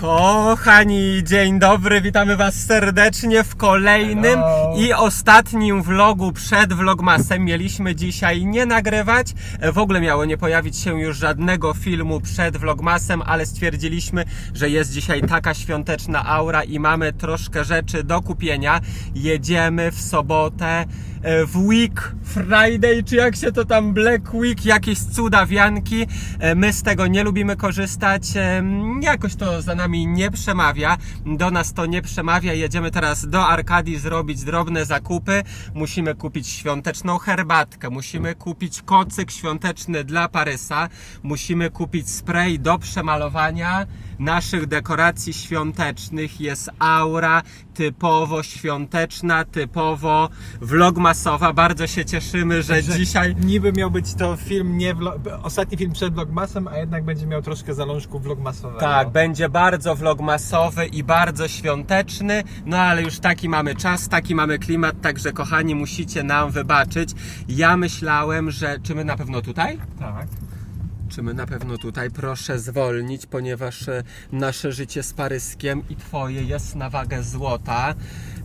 Kochani, dzień dobry, witamy Was serdecznie w kolejnym Hello. i ostatnim vlogu przed Vlogmasem. Mieliśmy dzisiaj nie nagrywać, w ogóle miało nie pojawić się już żadnego filmu przed Vlogmasem, ale stwierdziliśmy, że jest dzisiaj taka świąteczna aura i mamy troszkę rzeczy do kupienia. Jedziemy w sobotę w Week Friday, czy jak się to tam Black Week, jakieś cudawianki. E, My z tego nie lubimy korzystać, e, jakoś to za nami nie przemawia, do nas to nie przemawia. Jedziemy teraz do Arkadii zrobić drobne zakupy. Musimy kupić świąteczną herbatkę, musimy kupić kocyk świąteczny dla Parysa, musimy kupić spray do przemalowania naszych dekoracji świątecznych. Jest aura typowo świąteczna, typowo vlogmasowa. Bardzo się cieszymy, że Że dzisiaj Niby miał być to film, nie vlog, ostatni film przed Vlogmasem, a jednak będzie miał troszkę zalążku Vlogmasowego. Tak, będzie bardzo vlogmasowy i bardzo świąteczny, no ale już taki mamy czas, taki mamy klimat, także kochani musicie nam wybaczyć. Ja myślałem, że... Czy my na pewno tutaj? Tak. Czy my na pewno tutaj? Proszę zwolnić, ponieważ e, nasze życie z Paryskiem i Twoje jest na wagę złota.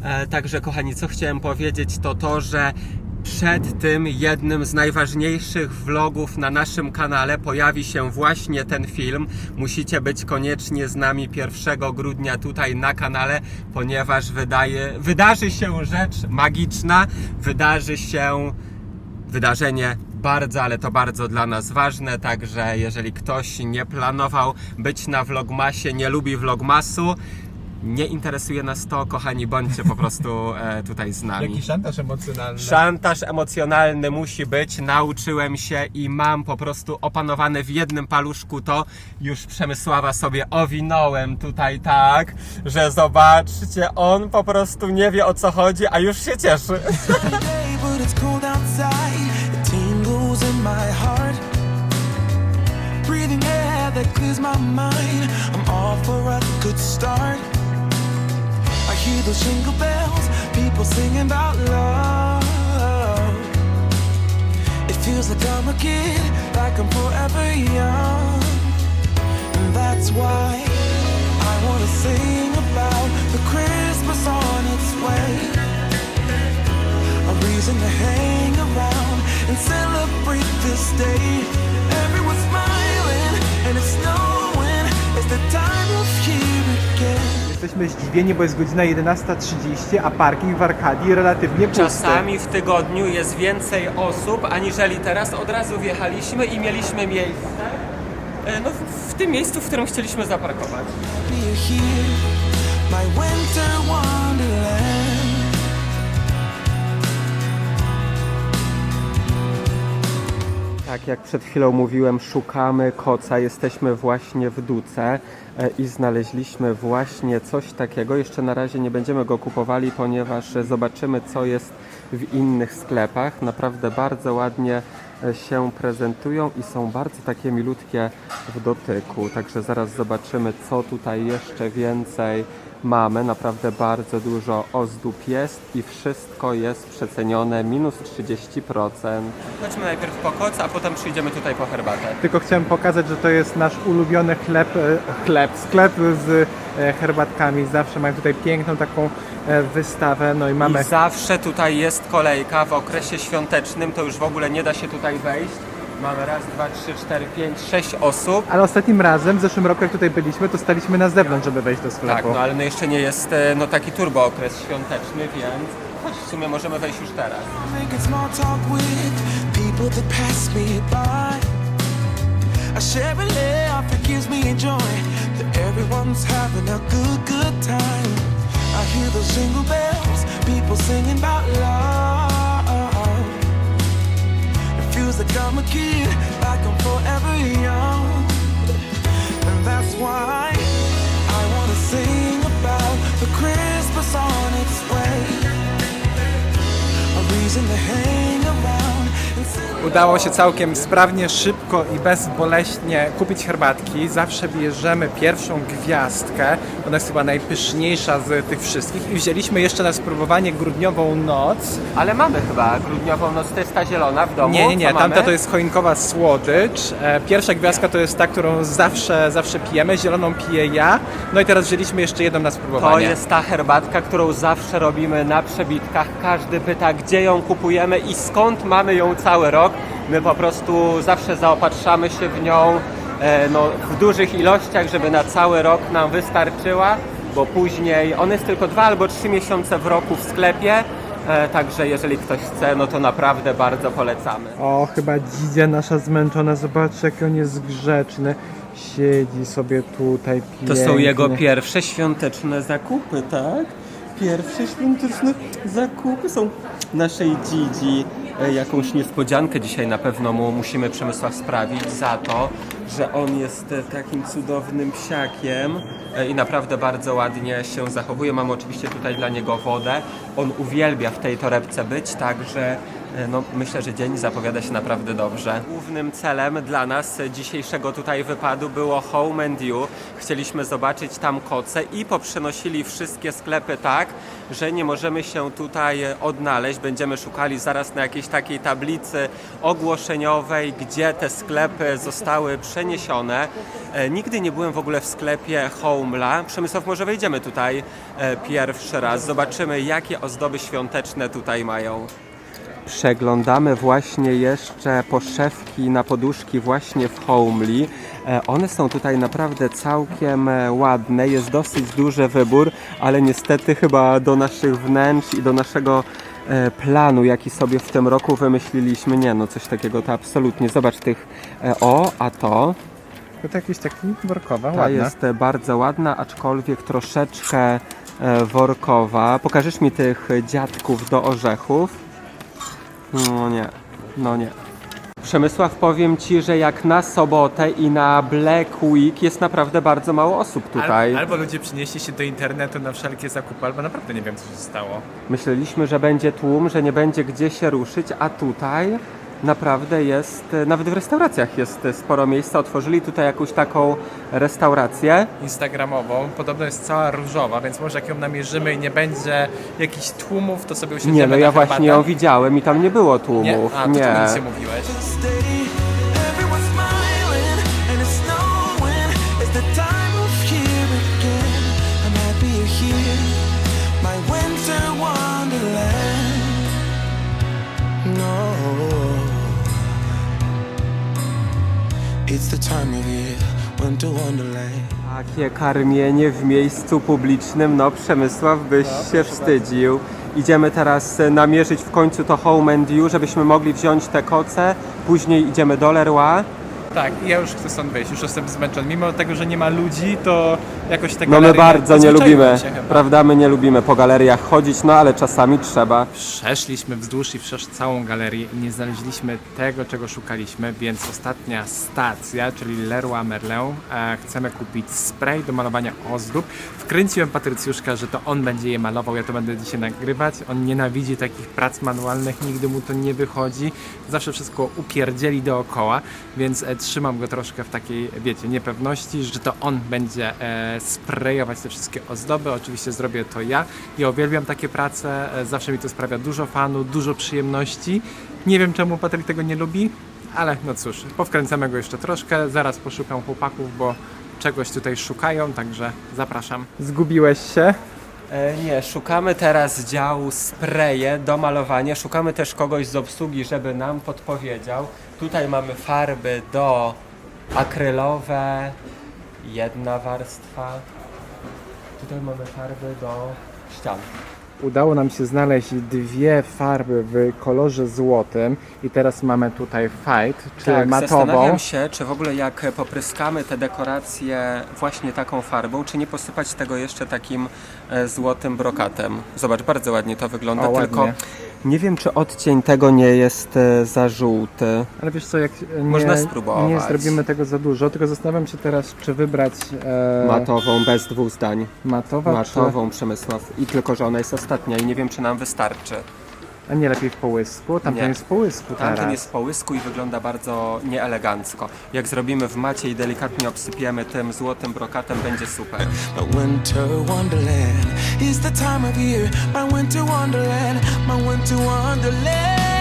E, także, kochani, co chciałem powiedzieć, to to, że przed tym jednym z najważniejszych vlogów na naszym kanale pojawi się właśnie ten film. Musicie być koniecznie z nami 1 grudnia tutaj na kanale, ponieważ wydaje, wydarzy się rzecz magiczna, wydarzy się wydarzenie bardzo, ale to bardzo dla nas ważne, także jeżeli ktoś nie planował być na Vlogmasie, nie lubi Vlogmasu, nie interesuje nas to, kochani, bądźcie po prostu e, tutaj z nami. Jaki szantaż emocjonalny. Szantaż emocjonalny musi być, nauczyłem się i mam po prostu opanowane w jednym paluszku to. Już Przemysława sobie owinąłem tutaj tak, że zobaczcie, on po prostu nie wie o co chodzi, a już się cieszy. My heart. Breathing air that clears my mind. I'm off for a good start. I hear those jingle bells, people singing about love. It feels like I'm a kid, like I'm forever young. And that's why I wanna sing about the Christmas on its way a reason to hang around and this day. Everyone's smiling and it's snowing. It's the time of year again. Jesteśmy zdziwieni, bo jest godzina 11.30, a parking w Arkadii relatywnie pusty. Czasami w tygodniu jest więcej osób, aniżeli teraz. Od razu wjechaliśmy i mieliśmy miejsce. e, No, w- w tym miejscu, w którym chcieliśmy zaparkować. Be here, my winter wonderland. Tak jak przed chwilą mówiłem, szukamy koca. Jesteśmy właśnie w Duce e, i znaleźliśmy właśnie coś takiego. Jeszcze na razie nie będziemy go kupowali, ponieważ zobaczymy, co jest w innych sklepach. Naprawdę bardzo ładnie e, się prezentują i są bardzo takie milutkie w dotyku. Także zaraz zobaczymy, co tutaj jeszcze więcej mamy. Naprawdę bardzo dużo ozdób jest i wszystko jest przecenione minus 30%. Chodźmy najpierw po koc, a potem przyjdziemy tutaj po herbatę. Tylko chciałem pokazać, że to jest nasz ulubiony chleb, e, chleb, sklep z e, herbatkami. Zawsze mają tutaj piękną taką e, wystawę, no i mamy... I zawsze tutaj jest kolejka w okresie świątecznym, to już w ogóle nie da się tutaj wejść. Mamy raz, dwa, trzy, cztery, pięć, sześć osób. Ale ostatnim razem, w zeszłym roku jak tutaj byliśmy, to staliśmy na zewnątrz, żeby wejść do sklepu. Tak, no ale no jeszcze nie jest e, no, taki turbo okres świąteczny, więc choć w sumie możemy wejść już teraz. Making small talk with people that pass me by. I share a laugh, it gives me joy that everyone's having a good, good time. I hear those jingle bells, people singing about love. Feels like I'm a kid, like I'm forever young. And that's why I wanna sing about the Christmas on its way. A reason to hang around Udało się całkiem sprawnie, szybko i bezboleśnie kupić herbatki. Zawsze bierzemy pierwszą gwiazdkę. Ona jest chyba najpyszniejsza z tych wszystkich. I wzięliśmy jeszcze na spróbowanie grudniową noc. Ale mamy chyba grudniową noc, to jest ta zielona w domu. Nie, nie, nie. Co Tamta mamy? to jest choinkowa słodycz. E, Pierwsza gwiazdka to jest ta, którą zawsze, zawsze pijemy. Zieloną piję ja. No i teraz wzięliśmy jeszcze jedną na spróbowanie. To jest ta herbatka, którą zawsze robimy na przebitkach. Każdy pyta, gdzie ją kupujemy i skąd mamy ją cały rok. My po prostu zawsze zaopatrzamy się w nią e, no, w dużych ilościach, żeby na cały rok nam wystarczyła, bo później on jest tylko dwa albo trzy miesiące w roku w sklepie. E, także jeżeli ktoś chce, no to naprawdę bardzo polecamy. O, chyba dzidzia nasza zmęczona. Zobaczcie, jak on jest grzeczny. Siedzi sobie tutaj To są pięknie. jego pierwsze świąteczne zakupy, tak? Pierwsze świąteczne zakupy są naszej Dzidzi. E, Jakąś niespodziankę dzisiaj na pewno mu musimy Przemysław sprawić za to, że on jest e, takim cudownym psiakiem e, i naprawdę bardzo ładnie się zachowuje. Mamy oczywiście tutaj dla niego wodę. On uwielbia w tej torebce być, także No, myślę, że dzień zapowiada się naprawdę dobrze. Głównym celem dla nas dzisiejszego tutaj wypadu było Home and You. Chcieliśmy zobaczyć tam koce i poprzenosili wszystkie sklepy tak, że nie możemy się tutaj odnaleźć. Będziemy szukali zaraz na jakiejś takiej tablicy ogłoszeniowej, gdzie te sklepy zostały przeniesione. E, Nigdy nie byłem w ogóle w sklepie Homela. Przemysław, może wejdziemy tutaj e, pierwszy raz. Zobaczymy, jakie ozdoby świąteczne tutaj mają. Przeglądamy właśnie jeszcze poszewki na poduszki właśnie w Homely. One są tutaj naprawdę całkiem e, ładne, jest dosyć duży wybór, ale niestety chyba do naszych wnętrz i do naszego e, planu, jaki sobie w tym roku wymyśliliśmy, nie no, coś takiego to absolutnie. Zobacz tych, e, o, a to, To jakiś taki workowa, ta ładna. jest bardzo ładna, aczkolwiek troszeczkę workowa. Pokażesz mi tych dziadków do orzechów? No nie, no nie. Przemysław, powiem Ci, że jak na sobotę i na Black Week jest naprawdę bardzo mało osób tutaj. Al, albo ludzie przynieśli się do internetu na wszelkie zakupy, albo naprawdę nie wiem, co się stało. Myśleliśmy, że będzie tłum, że nie będzie gdzie się ruszyć, a tutaj naprawdę jest, e, nawet w restauracjach jest e, sporo miejsca. Otworzyli tutaj jakąś taką restaurację. Instagramową. Podobno jest cała różowa, więc może jak ją namierzymy i nie będzie jakichś tłumów, to sobie usiądziemy Nie, no ja właśnie ją widziałem i tam nie było Nie? tłumów. A, to nie. nic nie mówiłeś? It's the time of year, winter wonderland. Takie karmienie w miejscu publicznym, no Przemysław byś się wstydził. Idziemy teraz e, namierzyć w końcu to Home and You, żebyśmy mogli wziąć te koce. Później idziemy do Leroy. Tak, ja już chcę stąd wyjść, już jestem zmęczony. Mimo tego, że nie ma ludzi, to jakoś te No my bardzo nie lubimy, prawda? My nie lubimy po galeriach chodzić, no ale czasami trzeba. Przeszliśmy wzdłuż i wszerz całą galerię i nie znaleźliśmy tego, czego szukaliśmy, więc ostatnia stacja, czyli Leroy Merlin, e, chcemy kupić spray do malowania ozdób. Wkręciłem Patrycjuszka, że to on będzie je malował, ja to będę dzisiaj nagrywać. On nienawidzi takich prac manualnych, nigdy mu to nie wychodzi. Zawsze wszystko upierdzieli dookoła, więc e, trzymam go troszkę w takiej, wiecie, niepewności, że to on będzie e, sprayować te wszystkie ozdoby. Oczywiście zrobię to ja. Ja uwielbiam takie prace, e, zawsze mi to sprawia dużo fanu, dużo przyjemności. Nie wiem czemu Patryk tego nie lubi, ale no cóż, powkręcamy go jeszcze troszkę. Zaraz poszukam chłopaków, bo czegoś tutaj szukają, także zapraszam. Zgubiłeś się? E, nie, szukamy teraz działu spreje do malowania. Szukamy też kogoś z obsługi, żeby nam podpowiedział. Tutaj mamy farby do akrylowe, jedna warstwa. Tutaj mamy farby do ścian. Udało nam się znaleźć dwie farby w kolorze złotym i teraz mamy tutaj fight, czy tak, matową. zastanawiam się, czy w ogóle jak popryskamy te dekoracje właśnie taką farbą, czy nie posypać tego jeszcze takim e, złotym brokatem. Zobacz, bardzo ładnie to wygląda, O, ładnie. Nie wiem, czy odcień tego nie jest e, za żółty. Ale wiesz co, jak nie, Można spróbować. nie zrobimy tego za dużo, tylko zastanawiam się teraz, czy wybrać e, Matową, bez dwóch zdań. matowa, Matową Przemysław. I tylko, że ona jest ostatnia i nie wiem, czy nam wystarczy. A nie lepiej w połysku? Tamten Nie. jest w połysku teraz. Tamten jest w połysku i wygląda bardzo nieelegancko. Jak zrobimy w macie i delikatnie obsypiemy tym złotym brokatem, będzie super. My winter wonderland is the time of year. My winter wonderland, my winter wonderland.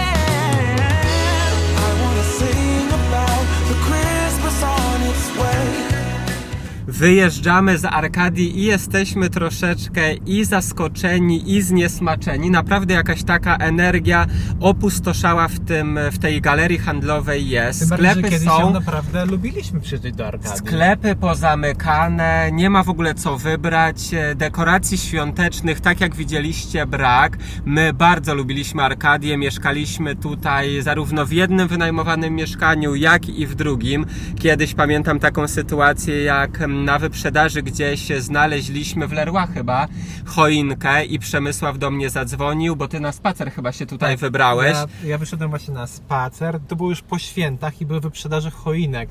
Wyjeżdżamy z Arkadii i jesteśmy troszeczkę i zaskoczeni, i zniesmaczeni. Naprawdę jakaś taka energia opustoszała w, tym, w tej galerii handlowej jest. Tym bardziej, że Sklepy ją są. naprawdę lubiliśmy przyjść do Arkadii. Sklepy pozamykane, nie ma w ogóle co wybrać, dekoracji świątecznych, tak jak widzieliście, brak. My bardzo lubiliśmy Arkadię, mieszkaliśmy tutaj zarówno w jednym wynajmowanym mieszkaniu, jak i w drugim. Kiedyś pamiętam taką sytuację, jak mm, na wyprzedaży gdzieś znaleźliśmy w Leroy chyba choinkę i Przemysław do mnie zadzwonił, bo ty na spacer chyba się tutaj wybrałeś. Tak, Ja, ja wyszedłem właśnie na spacer, to było już po świętach i były wyprzedaże choinek.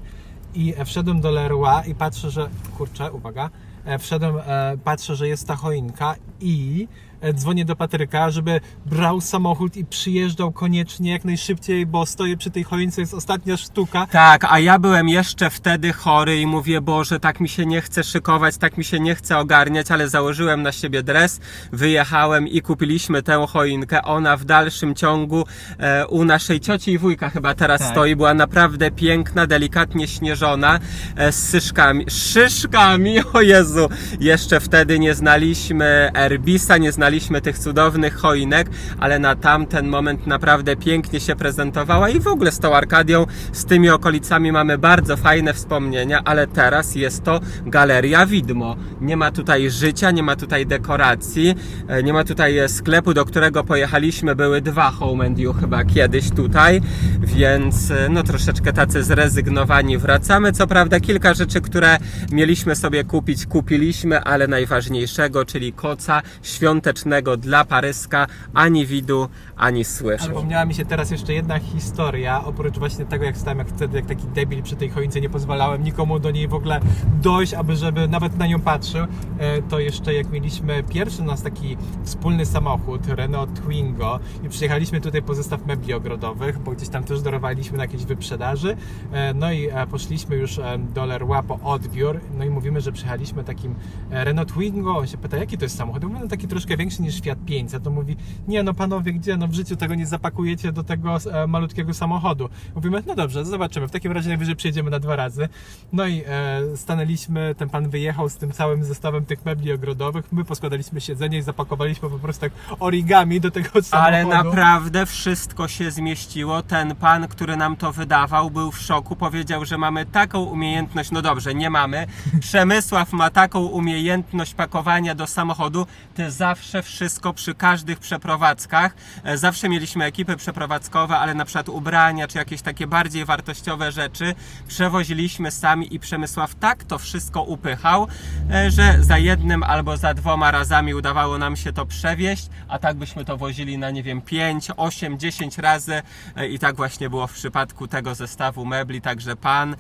I e, wszedłem do Leroy i patrzę, że... Kurczę, uwaga. E, Wszedłem, e, patrzę, że jest ta choinka i dzwonię do Patryka, żeby brał samochód i przyjeżdżał koniecznie jak najszybciej, bo stoję przy tej choince, jest ostatnia sztuka. Tak, a ja byłem jeszcze wtedy chory i mówię, Boże, tak mi się nie chce szykować, tak mi się nie chce ogarniać, ale założyłem na siebie dres, wyjechałem i kupiliśmy tę choinkę. Ona w dalszym ciągu e, u naszej cioci i wujka chyba teraz Tak. stoi. Była naprawdę piękna, delikatnie śnieżona, e, z szyszkami. Szyszkami, o Jezu! Jeszcze wtedy nie znaliśmy Erbisa, nie znaliśmy tych cudownych choinek, ale na tamten moment naprawdę pięknie się prezentowała i w ogóle z tą Arkadią, z tymi okolicami mamy bardzo fajne wspomnienia, ale teraz jest to Galeria Widmo. Nie ma tutaj życia, nie ma tutaj dekoracji, e, nie ma tutaj sklepu, do którego pojechaliśmy. Były dwa Home and You chyba kiedyś tutaj, więc e, no troszeczkę tacy zrezygnowani wracamy. Co prawda kilka rzeczy, które mieliśmy sobie kupić, kupiliśmy, ale najważniejszego, czyli koca świątecznego dla Paryska, ani widu, ani słychu. Przypomniała mi się teraz jeszcze jedna historia, oprócz właśnie tego, jak stałem jak wtedy, jak taki debil przy tej choince, nie pozwalałem nikomu do niej w ogóle dojść, aby żeby nawet na nią patrzył, e, to jeszcze jak mieliśmy pierwszy nas taki wspólny samochód, Renault Twingo i przyjechaliśmy tutaj po zestaw mebli ogrodowych, bo gdzieś tam też dorowaliśmy na jakiejś wyprzedaży, e, no i e, poszliśmy już do Leroy po odbiór, no i mówimy, że przyjechaliśmy takim Renault Twingo, on się pyta, jaki to jest samochód? Ja mówię, no taki troszkę większy niż Fiat 500, to mówi, nie no panowie, gdzie, no w życiu tego nie zapakujecie do tego e, malutkiego samochodu. Mówimy, no dobrze, zobaczymy, w takim razie najwyżej przyjedziemy na dwa razy. No i e, stanęliśmy, ten pan wyjechał z tym całym zestawem tych mebli ogrodowych, my poskładaliśmy siedzenie i zapakowaliśmy po prostu tak origami do tego samochodu. Ale naprawdę wszystko się zmieściło. Ten pan, który nam to wydawał, był w szoku. Powiedział, że mamy taką umiejętność. No dobrze, nie mamy. Przemysław ma taką umiejętność pakowania do samochodu. Ty zawsze wszystko przy każdych przeprowadzkach. e, Zawsze mieliśmy ekipy przeprowadzkowe, ale na przykład ubrania czy jakieś takie bardziej wartościowe rzeczy przewoziliśmy sami i Przemysław tak to wszystko upychał, e, że za jednym albo za dwoma razami udawało nam się to przewieźć, a tak byśmy to wozili na nie wiem 5, 8, 10 razy e, i tak właśnie było w przypadku tego zestawu mebli, także pan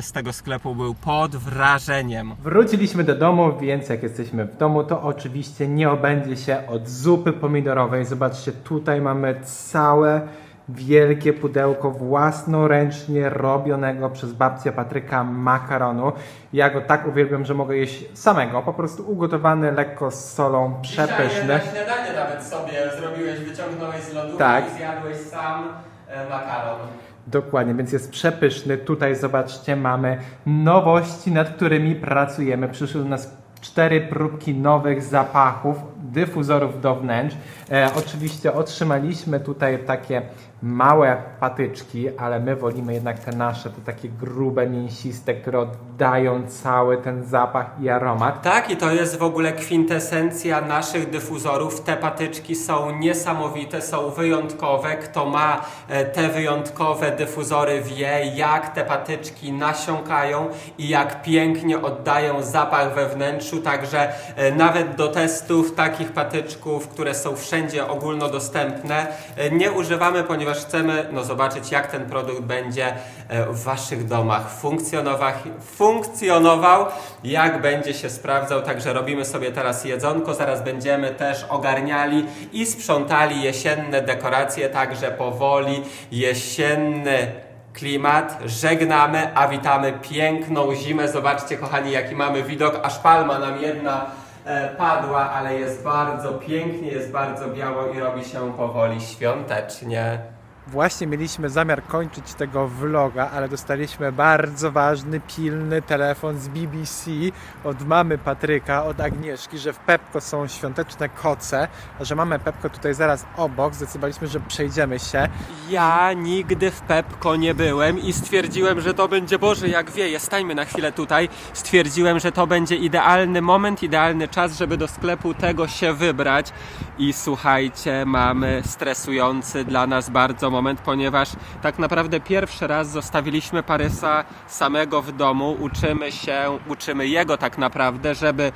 z tego sklepu był pod wrażeniem. Wróciliśmy do domu, więc jak jesteśmy w domu, to oczywiście nie obędzie się od zupy pomidorowej. Zobaczcie, tutaj mamy całe wielkie pudełko własnoręcznie robionego przez babcię Patryka makaronu. Ja go tak uwielbiam, że mogę jeść samego, po prostu ugotowany lekko z solą, przepyszny. śniadanie nawet sobie zrobiłeś, wyciągnąłeś z lodówki Tak. i zjadłeś sam e, makaron. Dokładnie, więc jest przepyszny. Tutaj zobaczcie, mamy nowości, nad którymi pracujemy. Przyszły do nas cztery próbki nowych zapachów, dyfuzorów do wnętrz. E, oczywiście otrzymaliśmy tutaj takie małe patyczki, ale my wolimy jednak te nasze, te takie grube, mięsiste, które oddają cały ten zapach i aromat. Tak, i to jest w ogóle kwintesencja naszych dyfuzorów. Te patyczki są niesamowite, są wyjątkowe. Kto ma e, te wyjątkowe dyfuzory wie, jak te patyczki nasiąkają i jak pięknie oddają zapach we wnętrzu. Także e, nawet do testów takich patyczków, które są wszędzie ogólnodostępne, e, nie używamy, ponieważ ponieważ chcemy no, zobaczyć, jak ten produkt będzie e, w Waszych domach funkcjonował, jak będzie się sprawdzał. Także robimy sobie teraz jedzonko, zaraz będziemy też ogarniali i sprzątali jesienne dekoracje, także powoli jesienny klimat. Żegnamy, a witamy piękną zimę. Zobaczcie, kochani, jaki mamy widok. Aż palma nam jedna e, padła, ale jest bardzo pięknie, jest bardzo biało i robi się powoli świątecznie. Właśnie mieliśmy zamiar kończyć tego vloga, ale dostaliśmy bardzo ważny, pilny telefon z BBC od mamy Patryka, od Agnieszki, że w Pepko są świąteczne koce, a że mamy Pepko tutaj zaraz obok, zdecydowaliśmy, że przejdziemy się. Ja nigdy w Pepko nie byłem i stwierdziłem, że to będzie, Boże, jak wieje, stańmy na chwilę tutaj. Stwierdziłem, że to będzie idealny moment, idealny czas, żeby do sklepu tego się wybrać. I słuchajcie, mamy stresujący dla nas bardzo moment, ponieważ tak naprawdę pierwszy raz zostawiliśmy Parysa samego w domu. Uczymy się, uczymy jego tak naprawdę, żeby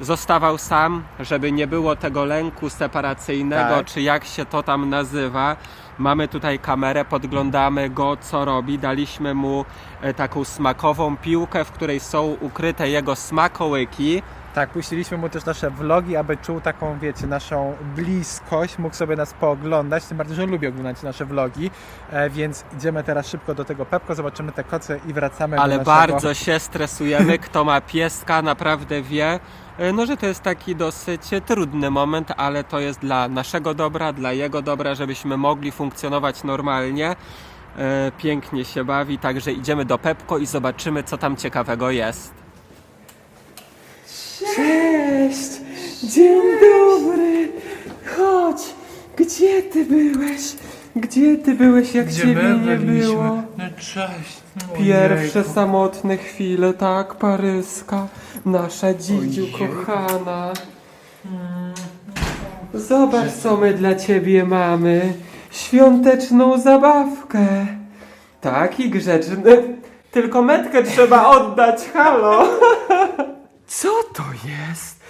zostawał sam, żeby nie było tego lęku separacyjnego, Tak. czy jak się to tam nazywa. Mamy tutaj kamerę, podglądamy go, co robi. Daliśmy mu e, taką smakową piłkę, w której są ukryte jego smakołyki. Tak, puściliśmy mu też nasze vlogi, aby czuł taką, wiecie, naszą bliskość, mógł sobie nas pooglądać, tym bardziej, że lubi oglądać nasze vlogi, e, więc idziemy teraz szybko do tego Pepko, zobaczymy te koce i wracamy Ale do naszego... bardzo się stresujemy. Kto ma pieska, naprawdę wie, e, no, że to jest taki dosyć trudny moment, ale to jest dla naszego dobra, dla jego dobra, żebyśmy mogli funkcjonować normalnie. E, Pięknie się bawi, także idziemy do Pepko i zobaczymy, co tam ciekawego jest. Cześć! Dzień dobry! Chodź! Gdzie ty byłeś? Gdzie ty byłeś, jak ciebie nie było? No cześć. Pierwsze samotne chwile, tak, Paryska, nasza dzidziu kochana. Zobacz, co my dla ciebie mamy. Świąteczną zabawkę. Taki grzeczny. Tylko metkę trzeba oddać, halo. Co to jest?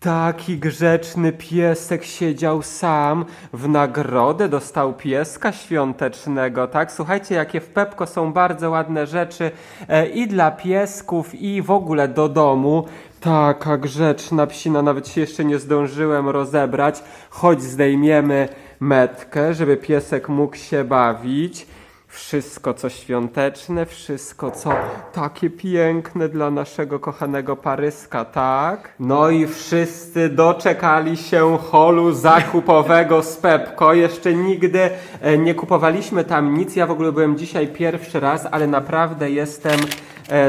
Taki grzeczny piesek siedział sam. W nagrodę dostał pieska świątecznego, tak? Słuchajcie, jakie w Pepko są bardzo ładne rzeczy e, i dla piesków, i w ogóle do domu. Taka grzeczna psina, nawet się jeszcze nie zdążyłem rozebrać. Choć zdejmiemy metkę, żeby piesek mógł się bawić. Wszystko co świąteczne, wszystko co takie piękne dla naszego kochanego Paryska, tak? No i wszyscy doczekali się holu zakupowego z Pepko. Jeszcze nigdy e, nie kupowaliśmy tam nic. Ja w ogóle byłem dzisiaj pierwszy raz, ale naprawdę jestem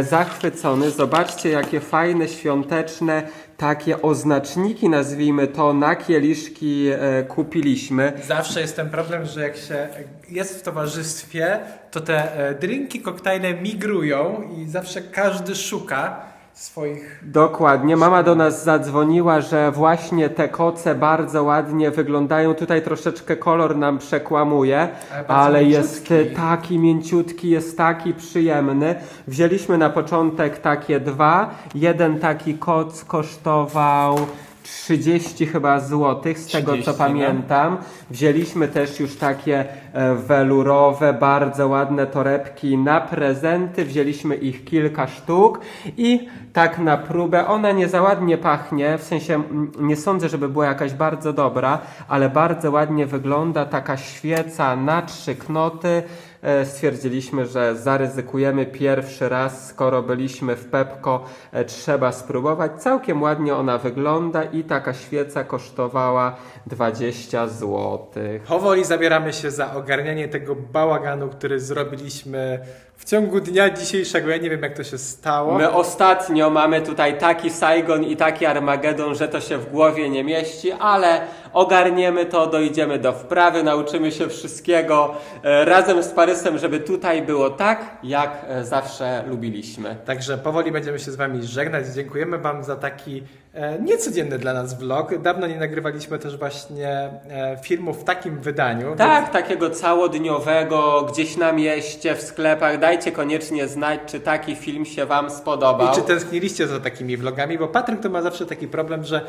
zachwycony. Zobaczcie, jakie fajne, świąteczne, takie oznaczniki, nazwijmy to, na kieliszki e, kupiliśmy. Zawsze jest ten problem, że jak się jest w towarzystwie, to te e, drinki, koktajle migrują i zawsze każdy szuka swoich... Dokładnie. Mama do nas zadzwoniła, że właśnie te koce bardzo ładnie wyglądają. Tutaj troszeczkę kolor nam przekłamuje, Ale ale jest taki mięciutki, jest taki przyjemny. Wzięliśmy na początek takie dwa. Jeden taki koc kosztował 30 chyba złotych, z tego 30, co no. pamiętam. Wzięliśmy też już takie e, welurowe, bardzo ładne torebki na prezenty. Wzięliśmy ich kilka sztuk i tak na próbę. Ona nie za ładnie pachnie, w sensie nie sądzę, żeby była jakaś bardzo dobra, ale bardzo ładnie wygląda. Taka świeca na trzy knoty. E, Stwierdziliśmy, że zaryzykujemy pierwszy raz, skoro byliśmy w Pepko, e, trzeba spróbować. Całkiem ładnie ona wygląda i taka świeca kosztowała 20 zł. Powoli zabieramy się za ogarnianie tego bałaganu, który zrobiliśmy w ciągu dnia dzisiejszego. Ja nie wiem, jak to się stało. My ostatnio mamy tutaj taki Saigon i taki Armagedon, że to się w głowie nie mieści, ale ogarniemy to, dojdziemy do wprawy, nauczymy się wszystkiego e, razem z Parysem, żeby tutaj było tak, jak e, zawsze lubiliśmy. Także powoli będziemy się z Wami żegnać. Dziękujemy Wam za taki e, niecodzienny dla nas vlog. Dawno nie nagrywaliśmy też właśnie filmów w takim wydaniu. Tak, takiego całodniowego, gdzieś na mieście, w sklepach. Dajcie koniecznie znać, czy taki film się Wam spodobał. I czy tęskniliście za takimi vlogami? Bo Patryk to ma zawsze taki problem, że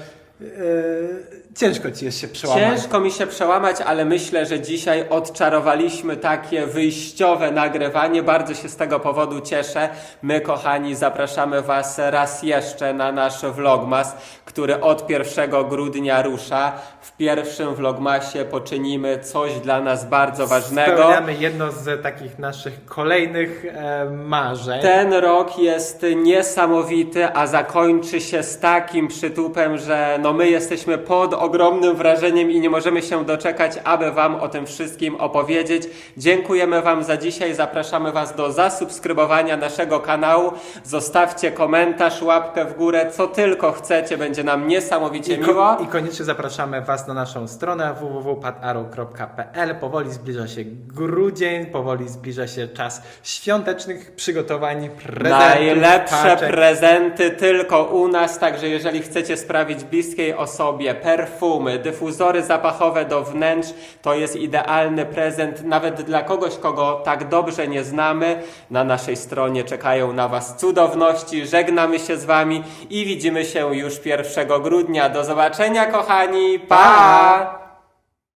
ciężko ci jest się przełamać. Ciężko mi się przełamać, ale myślę, że dzisiaj odczarowaliśmy takie wyjściowe nagrywanie. Bardzo się z tego powodu cieszę. My, kochani, zapraszamy Was raz jeszcze na nasz vlogmas, który od 1 grudnia rusza. W pierwszym vlogmasie poczynimy coś dla nas bardzo ważnego. Spełniamy jedno z takich naszych kolejnych e, marzeń. Ten rok jest niesamowity, a zakończy się z takim przytupem, że no my jesteśmy pod ogromnym wrażeniem i nie możemy się doczekać, aby Wam o tym wszystkim opowiedzieć. Dziękujemy Wam za dzisiaj, zapraszamy Was do zasubskrybowania naszego kanału. Zostawcie komentarz, łapkę w górę, co tylko chcecie, będzie nam niesamowicie I, miło. I koniecznie zapraszamy Was na naszą stronę www.pataro.pl. Powoli zbliża się grudzień, powoli zbliża się czas świątecznych przygotowań, prezentów, Najlepsze paczek. prezenty tylko u nas, także jeżeli chcecie sprawić bliskiej osobie perfumy, dyfuzory zapachowe do wnętrz, to jest idealny prezent nawet dla kogoś, kogo tak dobrze nie znamy. Na naszej stronie czekają na Was cudowności. Żegnamy się z Wami i widzimy się już 1 grudnia. Do zobaczenia, kochani. pa!